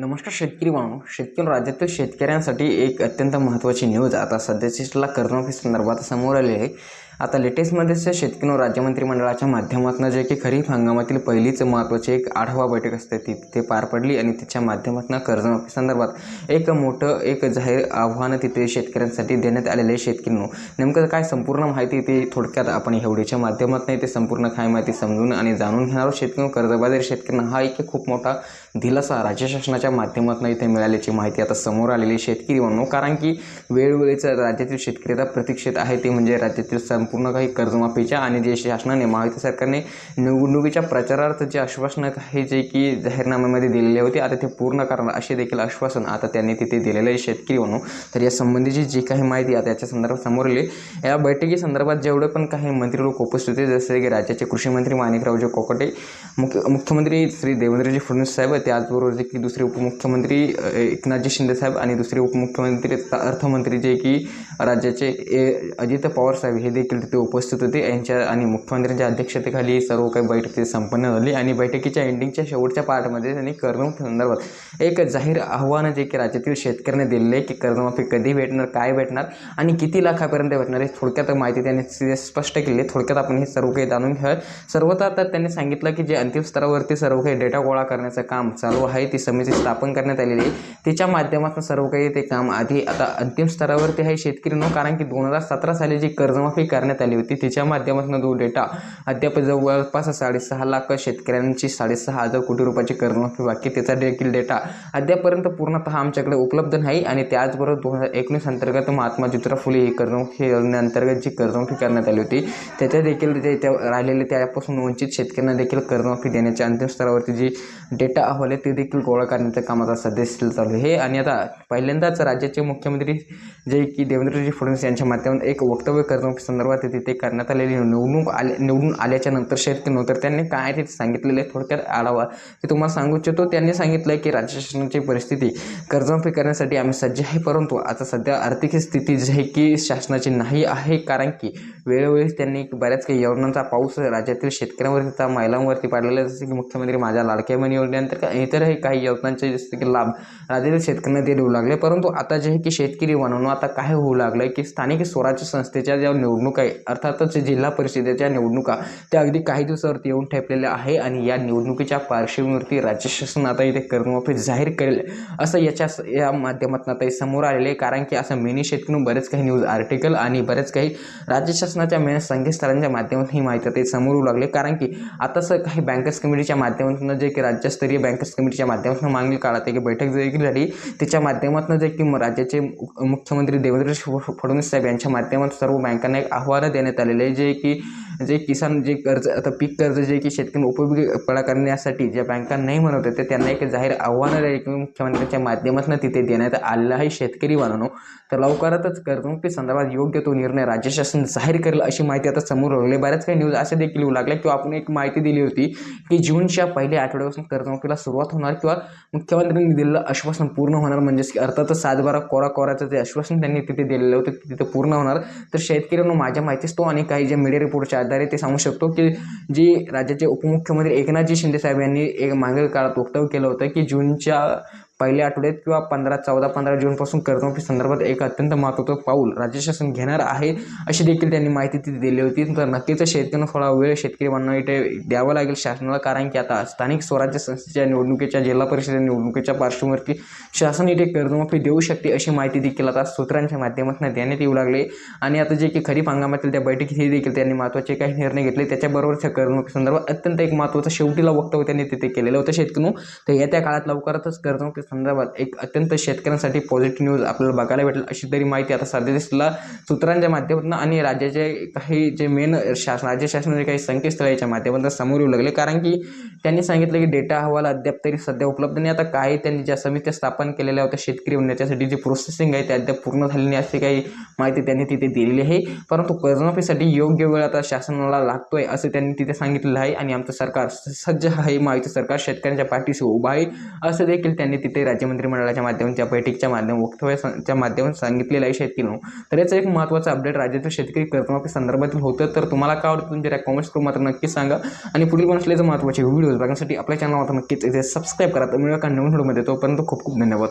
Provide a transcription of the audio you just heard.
नमस्कार शेतकरी बांधव. शेतकरी राज्यातील शेतकऱ्यांसाठी एक अत्यंत महत्त्वाची न्यूज आता सध्याच्या ऑफिस संदर्भात समोर आली आहे. आता लेटेस्टमध्येच शेतकरी राज्य मंत्रिमंडळाच्या माध्यमातून जे की खरीप हंगामातील पहिलीच महत्त्वाची एक आढावा बैठक असते ती तिथे पार पडली आणि तिच्या माध्यमातून कर्जमाफी संदर्भात एक मोठं एक जाहीर आव्हान तिथे शेतकऱ्यांसाठी देण्यात आलेलं आहे. शेतकऱ्यांनो नेमकं काय संपूर्ण माहिती ती थोडक्यात आपण एवढीच्या माध्यमातून ते संपूर्ण काय माहिती समजून आणि जाणून घेणार आहोत. शेतकरी कर्जबाजारी शेतकऱ्यांना हा एक खूप मोठा दिलासा राज्य शासनाच्या माध्यमातून इथे मिळाल्याची माहिती आता समोर आलेली शेतकरी म्हणून कारण की वेळोवेळीच राज्यातील शेतकरी आता प्रतीक्षित आहे ते म्हणजे राज्यातील संपूर्ण काही कर्जमाफीच्या आणि जे शासनाने महायुती सरकारने निवडणुकीच्या प्रचारार्थ जे आश्वासनं आहे जे की जाहीरनाम्यामध्ये दिलेले होते आता ते पूर्ण करणार असे देखील आश्वासन आता त्यांनी तिथे दिलेलं आहे शेतकरी म्हणून तर या संबंधीची जी काही माहिती आता याच्या संदर्भात समोर आली. या बैठकी संदर्भात जेवढे पण काही मंत्री लोक उपस्थित होते जसे की राज्याचे कृषी मंत्री माणिकरावजी कोकटे मुख्य मुख्यमंत्री श्री देवेंद्रजी फडणवीस साहेब त्याचबरोबर जे की दुसरे उपमुख्यमंत्री एकनाथजी शिंदे साहेब आणि दुसरे उपमुख्यमंत्री अर्थमंत्री जे की राज्याचे ए, अजित पवार साहेब हे देखील तिथे उपस्थित होते. यांच्या आणि मुख्यमंत्र्यांच्या अध्यक्षतेखाली सर्व काही बैठक तिथे संपन्न झाली आणि बैठकीच्या एंडिंगच्या शेवटच्या पार्टमध्ये त्यांनी कर्जमाफी संदर्भात एक जाहीर आव्हान जे की राज्यातील शेतकऱ्यांनी दिलेलं आहे की कर्जमाफी कधी भेटणार काय भेटणार आणि किती लाखापर्यंत भेटणार हे थोडक्यात माहिती त्यांनी स्पष्ट केली. थोडक्यात आपण हे सर्व काही जाणून घ्या सर्वतः आता त्यांनी सांगितलं की जे अंतिम स्तरावरती सर्व काही डेटा गोळा करण्याचं काम चालू आहे ती समिती स्थापन करण्यात आलेली आहे. तिच्या माध्यमातून सर्व काही ते काम आधी आता अंतिम स्तरावरती आहे शेतकरी न कारण की दोन हजार सतरा साली जी कर्जमाफी कर करण्यात आली होती. तिच्या माध्यमातून तो डेटा अद्याप जवळपास साडेसहा लाख शेतकऱ्यांची साडेसहा हजार कोटी रुपयाची कर्जमाफी बाकी त्याचा देखील डेटा अद्यापर्यंत पूर्णतः आमच्याकडे उपलब्ध नाही आणि त्याचबरोबर दोन हजार एकोणीस अंतर्गत महात्मा ज्योतिराव फुले ही कर्जमाफी योजनेअंतर्गत जी कर्जमाफी करण्यात आली होती त्याच्या देखील जे त्या राहिलेले त्यापासून वंचित शेतकऱ्यांना देखील कर्जमाफी देण्याच्या अंतिम स्तरावरती जी डेटा अहवाल आहे ते देखील गोळा करण्याचं काम आता सध्या चालू आहे. आणि आता पहिल्यांदाच राज्याचे मुख्यमंत्री जे की देवेंद्रजी फडणवीस यांच्या माध्यमातून एक वक्तव्य कर्जमाफी संदर्भात तिथे करण्यात आलेली निवडणूक आले निवडून आल्याच्यानंतर शेतकरी तर त्यांनी काय ते सांगितलेले आहे थोडक्यात आढावा. ते तुम्हाला सांगू इच्छितो त्यांनी सांगितलं की राज्य शासनाची परिस्थिती कर्जमाफी करण्यासाठी आम्ही सज्ज आहे परंतु आता सध्या आर्थिक स्थिती जी आहे की शासनाची नाही आहे कारण की वेळोवेळी त्यांनी बऱ्याच काही योजनांचा पाऊस राज्यातील शेतकऱ्यांवरती तथा महिलांवरती पाडलेला आहे. जसे की मुख्यमंत्री माझ्या लाडक्या बहिणी योजनेनंतर इतरही काही योजनांचे जसे की लाभ राज्यातील शेतकऱ्यांना ते देऊ लागले परंतु आता जे आहे की शेतकरी म्हणून आता काय होऊ लागलं आहे की स्थानिक स्वराज्य संस्थेच्या ज्या निवडणुका आहे अर्थातच जिल्हा परिषदेच्या निवडणुका त्या अगदी काही दिवसावरती येऊन ठेपलेल्या आहे आणि या निवडणुकीच्या पार्श्वभूमीवरती राज्य शासन आता इथे कर्जमाफी जाहीर करेल असं याच्या या माध्यमातून आता समोर आलेले आहे कारण की असं मिनी शेतकरी बरेच काही न्यूज आर्टिकल आणि बरेच काही राज्य शासनाच्या मेन संकेतस्थळांच्या माध्यमातून ही माहिती ते समोर येऊ लागले. कारण की आताच काही बँकर्स कमिटीच्या माध्यमातून जे की राज्यस्तरीय बँकर्स कमिटीच्या माध्यमातून मागील काळात एक बैठक जे झाली त्याच्या माध्यमातून जे की म- राज्याचे मु- मुख्यमंत्री देवेंद्र फ- फडणवीस साहेब यांच्या माध्यमातून सर्व बँकांना एक आव्हानं देण्यात आलेले जे की जे किसान जे कर्ज आता पीक कर्ज जे की शेतकरी उपयोगी पडा करण्यासाठी ज्या बँका नाही म्हणत होते त्यांना एक जाहीर आव्हान मुख्यमंत्र्यांच्या माध्यमातून तिथे देण्यात आलेलं आहे शेतकरी बनवणं तर लवकरातच कर्जमुक्ती संदर्भात योग्य तो निर्णय राज्य शासन जाहीर करेल अशी माहिती आता समोर लागली बऱ्याच काही न्यूज असे देखील येऊ लागल्या किंवा आपण एक माहिती दिली होती की जूनच्या पहिल्या आठवड्यापासून कर्जमुक्तीला सुरुवात होणार किंवा मुख्यमंत्र्यांनी दिलेलं आश्वासन पूर्ण होणार म्हणजेच की अर्थातच सातबारा कोरा कोराचं जे आश्वासन त्यांनी तिथे दिलेलं होतं तिथे पूर्ण होणार. तर शेतकऱ्यांना माझ्या माहितीच तो आणि काही जे मीडिया रिपोर्टच्या आधारे ते सांगू शकतो की जी राज्याचे उपमुख्यमंत्री एकनाथजी शिंदे साहेब यांनी एक मागील काळात वक्तव्य केलं होतं की जूनच्या पहिल्या आठवड्यात किंवा पंधरा चौदा पंधरा जूनपासून कर्जमाफी संदर्भात एक अत्यंत महत्त्वाचं पाऊल राज्य शासन घेणार आहे अशी देखील त्यांनी माहिती तिथे दिली होती. तर नक्कीच शेतकऱ्यांना थोडा वेळ शेतकरी बांधवांना इथे द्यावा लागेल शासनाला कारण की आता स्थानिक स्वराज्य संस्थेच्या निवडणुकीच्या जिल्हा परिषद निवडणुकीच्या पार्श्वभूमीवरती शासन इथे कर्जमाफी देऊ शकते अशी माहिती देखील आता सूत्रांच्या माध्यमातून देण्यात येऊ लागले. आणि आता जे की खरीप हंगामातील त्या बैठकीत हे देखील त्यांनी महत्त्वाचे काही निर्णय घेतले. त्याच्याबरोबर त्या कर्जमाफी संदर्भात अत्यंत एक महत्त्वाचं शेवटीला वक्तव्य त्यांनी तिथे केलेलं होतं. शेतकरी तर येत्या काळात लवकरच कर्जमाफी संदर्भात एक अत्यंत शेतकऱ्यांसाठी पॉझिटिव्ह न्यूज आपल्याला बघायला भेटेल अशी तरी माहिती आता सध्या दिसला सूत्रांच्या माध्यमातून आणि राज्याचे काही जे मेन शासन राज्य शासनाचे काही संकेतस्थळ याच्या माध्यमातून समोर येऊ लागले. कारण की त्यांनी सांगितलं की डेटा अहवाल अद्याप तरी सध्या उपलब्ध नाही. आता काही त्यांनी ज्या समित्या स्थापन केलेल्या होत्या शेतकरी होण्याच्यासाठी जी प्रोसेसिंग आहे ते अद्याप पूर्ण झालेली नाही अशी काही माहिती त्यांनी तिथे दिलेली आहे. परंतु कर्जमाफीसाठी योग्य वेळ आता शासनाला लागतोय असं त्यांनी तिथे सांगितलेलं आहे आणि आमचं सरकार सज्ज आहे. माहिती सरकार शेतकऱ्यांच्या पाठीशी उभं आहे. असं देखील त्यांनी तिथे ते राज्य मंत्रिमंडळाच्या माध्यमाच्या बैठकीच्या माध्यम वक्तव्याच्या माध्यमातून सांगितलेलं आहे शेतकरी तर याचं एक महत्त्वाचं अपडेट राज्यातील शेतकरी कर्जमाफी संदर्भातील होतं तर तुम्हाला काय आवडतं तुमच्या कॉमेंट्स करून मात्र नक्की सांगा. आणि पुढील पण असल्याचं महत्त्वाचे व्हिडिओज बघण्यासाठी आपल्या चॅनल मात्र नक्कीच सबस्क्राईब करा. तर मिळूया का नवीन व्हिडिओमध्ये. तोपर्यंत खूप खूप धन्यवाद.